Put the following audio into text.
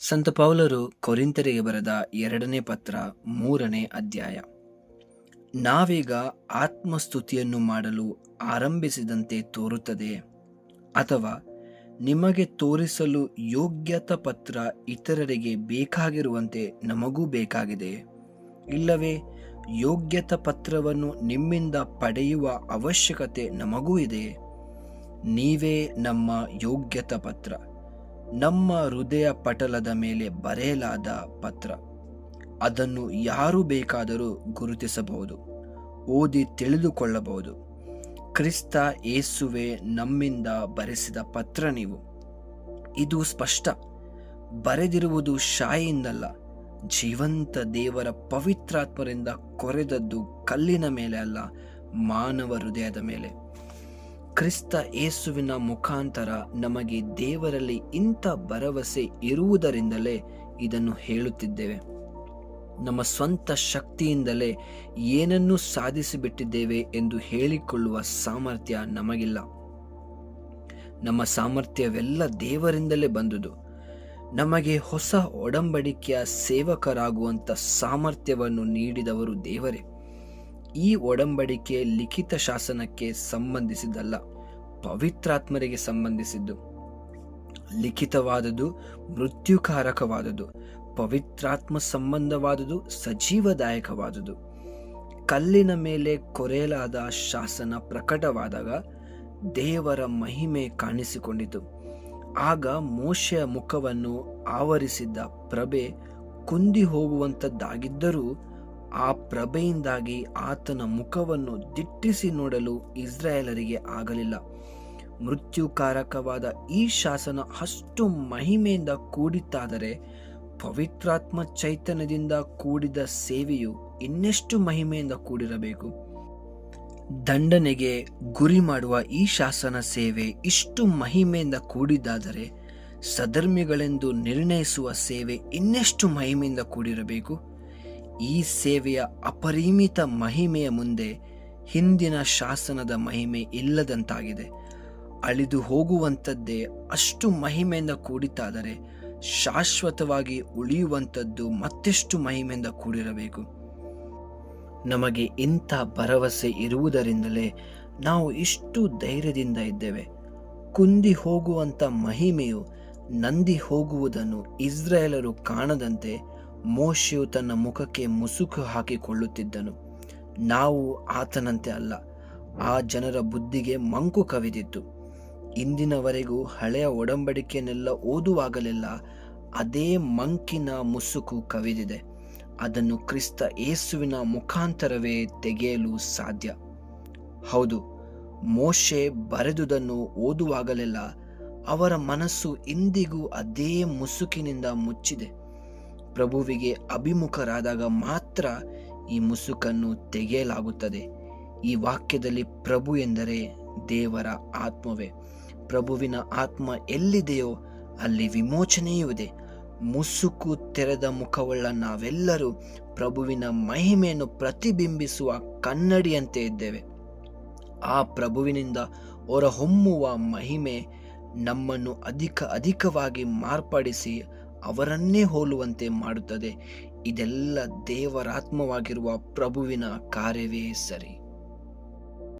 ಸಂತ ಪೌಲರು ಕೊರಿಂತರಿಗೆ ಬರೆದ ಎರಡನೇ ಪತ್ರ ಮೂರನೇ ಅಧ್ಯಾಯ. ನಾವೀಗ ಆತ್ಮಸ್ತುತಿಯನ್ನು ಮಾಡಲು ಆರಂಭಿಸಿದಂತೆ ತೋರುತ್ತದೆ ಅಥವಾ ನಿಮಗೆ ತೋರಿಸಲು ಯೋಗ್ಯತಾ ಪತ್ರ ಇತರರಿಗೆ ಬೇಕಾಗಿರುವಂತೆ ನಮಗೂ ಬೇಕಾಗಿದೆ. ಇಲ್ಲವೇ, ಯೋಗ್ಯತಾ ಪತ್ರವನ್ನು ನಿಮ್ಮಿಂದ ಪಡೆಯುವ ಅವಶ್ಯಕತೆ ನಮಗೂ ಇದೆ. ನೀವೇ ನಮ್ಮ ಯೋಗ್ಯತಾ ಪತ್ರ. ನಮ್ಮ ಹೃದಯ ಪಟಲದ ಮೇಲೆ ಬರೆಯಲಾದ ಪತ್ರ. ಅದನ್ನು ಯಾರು ಬೇಕಾದರೂ ಗುರುತಿಸಬಹುದು, ಓದಿ ತಿಳಿದುಕೊಳ್ಳಬಹುದು. ಕ್ರಿಸ್ತ ಏಸುವೆ ನಮ್ಮಿಂದ ಬರೆಸಿದ ಪತ್ರ ನೀವು. ಇದು ಸ್ಪಷ್ಟ. ಬರೆದಿರುವುದು ಶಾಯಿಯಿಂದಲ್ಲ, ಜೀವಂತ ದೇವರ ಪವಿತ್ರಾತ್ಮರಿಂದ ಕೊರೆದದ್ದು ಕಲ್ಲಿನ ಮೇಲೆ ಅಲ್ಲ, ಮಾನವ ಹೃದಯದ ಮೇಲೆ. ಕ್ರಿಸ್ತ ಯೇಸುವಿನ ಮುಖಾಂತರ ನಮಗೆ ದೇವರಲ್ಲಿ ಇಂಥ ಭರವಸೆ ಇರುವುದರಿಂದಲೇ ಇದನ್ನು ಹೇಳುತ್ತಿದ್ದೇವೆ. ನಮ್ಮ ಸ್ವಂತ ಶಕ್ತಿಯಿಂದಲೇ ಏನನ್ನು ಸಾಧಿಸಿಬಿಟ್ಟಿದ್ದೇವೆ ಎಂದು ಹೇಳಿಕೊಳ್ಳುವ ಸಾಮರ್ಥ್ಯ ನಮಗಿಲ್ಲ. ನಮ್ಮ ಸಾಮರ್ಥ್ಯವೆಲ್ಲ ದೇವರಿಂದಲೇ ಬಂದುದು. ನಮಗೆ ಹೊಸ ಒಡಂಬಡಿಕೆಯ ಸೇವಕರಾಗುವಂಥ ಸಾಮರ್ಥ್ಯವನ್ನು ನೀಡಿದವರು ದೇವರೇ. ಈ ಒಡಂಬಡಿಕೆ ಲಿಖಿತ ಶಾಸನಕ್ಕೆ ಸಂಬಂಧಿಸಿದ್ದಲ್ಲ, ಪವಿತ್ರಾತ್ಮರಿಗೆ ಸಂಬಂಧಿಸಿದ್ದು. ಲಿಖಿತವಾದುದು, ಮೃತ್ಯುಕಾರಕವಾದುದು, ಪವಿತ್ರಾತ್ಮ ಸಂಬಂಧವಾದುದು, ಸಜೀವದಾಯಕವಾದುದು. ಕಲ್ಲಿನ ಮೇಲೆ ಕೊರೆಯಲಾದ ಶಾಸನ ಪ್ರಕಟವಾದಾಗ ದೇವರ ಮಹಿಮೆ ಕಾಣಿಸಿಕೊಂಡಿತು. ಆಗ ಮೋಶೆಯ ಮುಖವನ್ನು ಆವರಿಸಿದ್ದ ಪ್ರಭೆ ಕುಂದಿ ಹೋಗುವಂಥದ್ದಾಗಿದ್ದರೂ ಆ ಪ್ರಭೆಯಿಂದಾಗಿ ಆತನ ಮುಖವನ್ನು ದಿಟ್ಟಿಸಿ ನೋಡಲು ಇಸ್ರಾಯೇಲರಿಗೆ ಆಗಲಿಲ್ಲ. ಮೃತ್ಯುಕಾರಕವಾದ ಈ ಶಾಸನ ಅಷ್ಟು ಮಹಿಮೆಯಿಂದ ಕೂಡಿತ್ತಾದರೆ, ಪವಿತ್ರಾತ್ಮ ಚೈತನ್ಯದಿಂದ ಕೂಡಿದ ಸೇವೆಯು ಇನ್ನೆಷ್ಟು ಮಹಿಮೆಯಿಂದ ಕೂಡಿರಬೇಕು. ದಂಡನೆಗೆ ಗುರಿ ಮಾಡುವ ಈ ಶಾಸನ ಸೇವೆ ಇಷ್ಟು ಮಹಿಮೆಯಿಂದ ಕೂಡಿದ್ದಾದರೆ ಸಧರ್ಮಿಗಳೆಂದು ನಿರ್ಣಯಿಸುವ ಸೇವೆ ಇನ್ನೆಷ್ಟು ಮಹಿಮೆಯಿಂದ ಕೂಡಿರಬೇಕು? ಈ ಸೇವೆಯ ಅಪರಿಮಿತ ಮಹಿಮೆಯ ಮುಂದೆ ಹಿಂದಿನ ಶಾಸನದ ಮಹಿಮೆ ಇಲ್ಲದಂತಾಗಿದೆ. ಅಳಿದು ಹೋಗುವಂಥದ್ದೇ ಅಷ್ಟು ಮಹಿಮೆಯಿಂದ ಕೂಡಿತಾದರೆ ಶಾಶ್ವತವಾಗಿ ಉಳಿಯುವಂಥದ್ದು ಮತ್ತೆಷ್ಟು ಮಹಿಮೆಯಿಂದ ಕೂಡಿರಬೇಕು. ನಮಗೆ ಇಂಥ ಭರವಸೆ ಇರುವುದರಿಂದಲೇ ನಾವು ಇಷ್ಟು ಧೈರ್ಯದಿಂದ ಇದ್ದೇವೆ. ಕುಂದಿ ಹೋಗುವಂಥ ಮಹಿಮೆಯು ನಂದಿ ಹೋಗುವುದನ್ನು ಇಸ್ರಾಯೇಲರು ಕಾಣದಂತೆ ಮೋಶೆಯು ತನ್ನ ಮುಖಕ್ಕೆ ಮುಸುಕು ಹಾಕಿಕೊಳ್ಳುತ್ತಿದ್ದನು. ನಾವು ಆತನಂತೆ ಅಲ್ಲ, ಆ ಜನರ ಬುದ್ಧಿಗೆ ಮಂಕು ಕವಿದಿತ್ತು ಇಂದಿನವರೆಗೂ ಹಳೆಯ ಒಡಂಬಡಿಕೆಯನ್ನೆಲ್ಲ ಓದುವಾಗಲೆಲ್ಲ ಅದೇ ಮಂಕಿನ ಮುಸುಕು ಕವಿದಿದೆ. ಅದನ್ನು ಕ್ರಿಸ್ತ ಏಸುವಿನ ಮುಖಾಂತರವೇ ತೆಗೆಯಲು ಸಾಧ್ಯ. ಹೌದು, ಮೋಶೆ ಬರೆದುದನ್ನು ಓದುವಾಗಲೆಲ್ಲ ಅವರ ಮನಸ್ಸು ಇಂದಿಗೂ ಅದೇ ಮುಸುಕಿನಿಂದ ಮುಚ್ಚಿದೆ. ಪ್ರಭುವಿಗೆ ಅಭಿಮುಖರಾದಾಗ ಮಾತ್ರ ಈ ಮುಸುಕನ್ನು ತೆಗೆಯಲಾಗುತ್ತದೆ. ಈ ವಾಕ್ಯದಲ್ಲಿ ಪ್ರಭು ಎಂದರೆ ದೇವರ ಆತ್ಮವೇ. ಪ್ರಭುವಿನ ಆತ್ಮ ಎಲ್ಲಿದೆಯೋ ಅಲ್ಲಿ ವಿಮೋಚನೆಯೂ ಇದೆ. ಮುಸುಕು ತೆರೆದ ಮುಖವುಳ್ಳ ನಾವೆಲ್ಲರೂ ಪ್ರಭುವಿನ ಮಹಿಮೆಯನ್ನು ಪ್ರತಿಬಿಂಬಿಸುವ ಕನ್ನಡಿಯಂತೆ ಇದ್ದೇವೆ. ಆ ಪ್ರಭುವಿನಿಂದ ಹೊರಹೊಮ್ಮುವ ಮಹಿಮೆ ನಮ್ಮನ್ನು ಅಧಿಕ ಅಧಿಕವಾಗಿ ಮಾರ್ಪಡಿಸಿ ಅವರನ್ನೇ ಹೋಲುವಂತೆ ಮಾಡುತ್ತದೆ. ಇದೆಲ್ಲ ದೇವರಾತ್ಮವಾಗಿರುವ ಪ್ರಭುವಿನ ಕಾರ್ಯವೇ ಸರಿ.